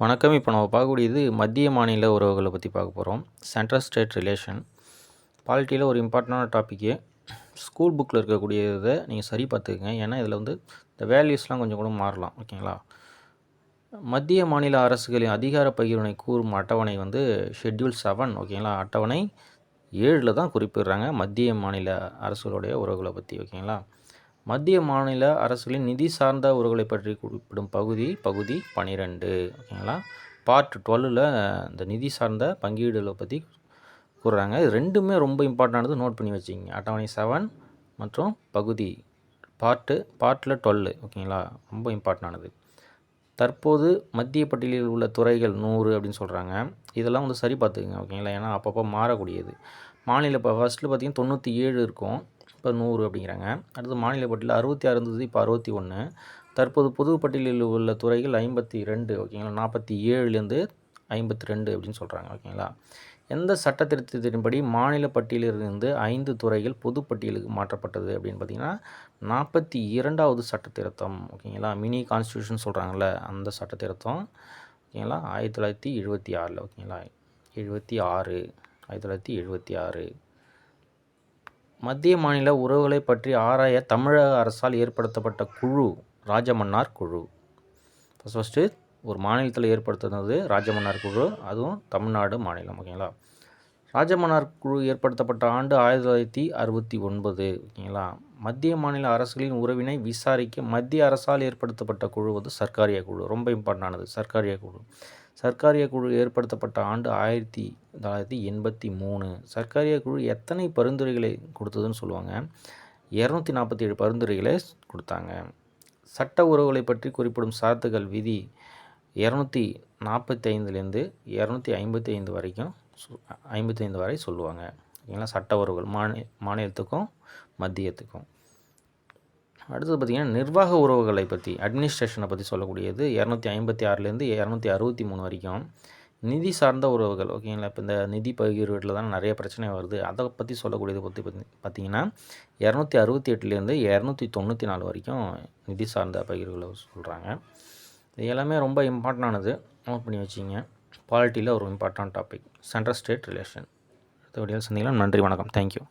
வணக்கம். இப்போ நம்ம பார்க்கக்கூடியது மத்திய மாநில உறவுகளை பற்றி பார்க்க போகிறோம் சென்ட்ரல் ஸ்டேட் ரிலேஷன் பாலிட்டியில் ஒரு இம்பார்ட்டண்டான டாப்பிக்கு ஸ்கூல் புக்கில் இருக்கக்கூடியதை நீங்கள் சரி பார்த்துக்குங்க. ஏன்னா இதில் வந்து இந்த வேல்யூஸ்லாம் கொஞ்சம் கூட மாறலாம். ஓகேங்களா? மத்திய மாநில அரசுகளின் அதிகார பகிர்வினை கூறும் அட்டவணை வந்து ஷெட்யூல் செவன் ஓகேங்களா? அட்டவணை ஏழில் தான் குறிப்பிடுறாங்க மத்திய மாநில அரசுகளுடைய உறவுகளை பற்றி ஓகேங்களா? மத்திய மாநில அரசுகளின் நிதி சார்ந்த உறவுகளை பற்றி குறிப்பிடும் பகுதி பகுதி பனிரெண்டு. ஓகேங்களா? பார்ட் டுவெல்லில் இந்த நிதி சார்ந்த பங்கீடுகளை பற்றி கூறுறாங்க. இது ரெண்டுமே ரொம்ப இம்பார்ட்டண்டானது நோட் பண்ணி வச்சிங்க அட்டவணை செவன் மற்றும் பகுதி பார்ட்டு பார்ட்டில் டுவெல்லு ஓகேங்களா? ரொம்ப இம்பார்ட்டண்டானது தற்போது மத்திய பட்டியலில் உள்ள துறைகள் நூறு அப்படின்னு சொல்கிறாங்க இதெல்லாம் வந்து சரி பார்த்துக்குங்க. ஓகேங்களா? ஏன்னா அப்பப்போ மாறக்கூடியது. மாநில இப்போ ஃபஸ்ட்டில் பார்த்திங்கன்னா தொண்ணூற்றி ஏழு இருக்கும். இப்போ நூறு அப்படிங்கிறாங்க. அடுத்து மாநில பட்டியலில் அறுபத்தி ஆறு இருந்தது இப்போ அறுபத்தி ஒன்று. தற்போது பொது பட்டியலில் உள்ள துறைகள் ஐம்பத்தி ரெண்டு ஓகேங்களா? நாற்பத்தி ஏழுலேருந்து ஐம்பத்தி ரெண்டு அப்படின்னு சொல்கிறாங்க ஓகேங்களா? எந்த சட்ட திருத்தத்தின்படி மாநில பட்டியலிலிருந்து ஐந்து துறைகள் பொது பட்டியலுக்கு மாற்றப்பட்டது அப்படின்னு பார்த்தீங்கன்னா நாற்பத்தி இரண்டாவது சட்ட திருத்தம் ஓகேங்களா? மினி கான்ஸ்டியூஷன் சொல்கிறாங்கல்ல அந்த சட்ட திருத்தம் ஓகேங்களா? ஆயிரத்தி தொள்ளாயிரத்தி எழுபத்தி ஆறில் ஓகேங்களா? எழுபத்தி ஆறு ஆயிரத்தி தொள்ளாயிரத்தி எழுபத்தி ஆறு. மத்திய மாநில உறவுகளை பற்றி ஆராய தமிழக அரசால் ஏற்படுத்தப்பட்ட குழு ராஜமன்னார் குழு. ஃபஸ்ட் ஃபஸ்ட்டு ஒரு மாநிலத்தில் ஏற்படுத்தினது ராஜமன்னார் குழு அதுவும் தமிழ்நாடு மாநிலம் ஓகேங்களா ராஜமன்னார் குழு ஏற்படுத்தப்பட்ட ஆண்டு ஆயிரத்தி தொள்ளாயிரத்தி அறுபத்தி ஒன்பது ஓகேங்களா மத்திய மாநில அரசுகளின் உறவினை விசாரிக்க மத்திய அரசால் ஏற்படுத்தப்பட்ட குழு வந்து சர்க்காரிய குழு ரொம்ப இம்பார்ட்டண்டானது சர்க்காரிய குழு. சர்க்காரிய குழு ஏற்படுத்தப்பட்ட ஆண்டு ஆயிரத்தி தொள்ளாயிரத்தி எண்பத்தி மூணு. சர்க்காரிய குழு எத்தனை பரிந்துரைகளை கொடுத்ததுன்னு சொல்லுவாங்க. இரநூத்தி நாற்பத்தி ஏழு பரிந்துரைகளை கொடுத்தாங்க. சட்ட உறவுகளை பற்றி குறிப்பிடும் சாத்துக்கள் விதி இரநூத்தி நாற்பத்தி ஐந்துலேருந்து இரநூத்தி ஐம்பத்தி ஐந்து வரைக்கும் ஐம்பத்தி ஐந்து வரை சொல்லுவாங்க. ஓகேங்களா? சட்ட உறவுகள் மாநில மாநிலத்துக்கும் மத்தியத்துக்கும். அடுத்தது பார்த்திங்கன்னா நிர்வாக உறவுகளை பற்றி அட்மினிஸ்ட்ரேஷனை பற்றி சொல்லக்கூடியது இரநூத்தி ஐம்பத்தி ஆறுலேருந்து இரநூத்தி அறுபத்தி மூணு வரைக்கும். நிதி சார்ந்த உறவுகள் ஓகேங்களா இப்போ இந்த நிதி பகிர்வீட்டில் தான் நிறைய பிரச்சனை வருது. அதை பற்றி சொல்லக்கூடியது பற்றி பார்த்திங்கன்னா இரநூத்தி அறுபத்தி எட்டுலேருந்து இரநூத்தி தொண்ணூற்றி நாலு வரைக்கும் நிதி சார்ந்த பகிர்வுகளை சொல்கிறாங்க இது எல்லாமே ரொம்ப இம்பார்ட்டண்டானது நோட் பண்ணி வச்சிங்க. பாலிட்டியில் ஒரு important topic central state relation அடுத்த சந்திக்கலாம். நன்றி வணக்கம். தேங்க்யூ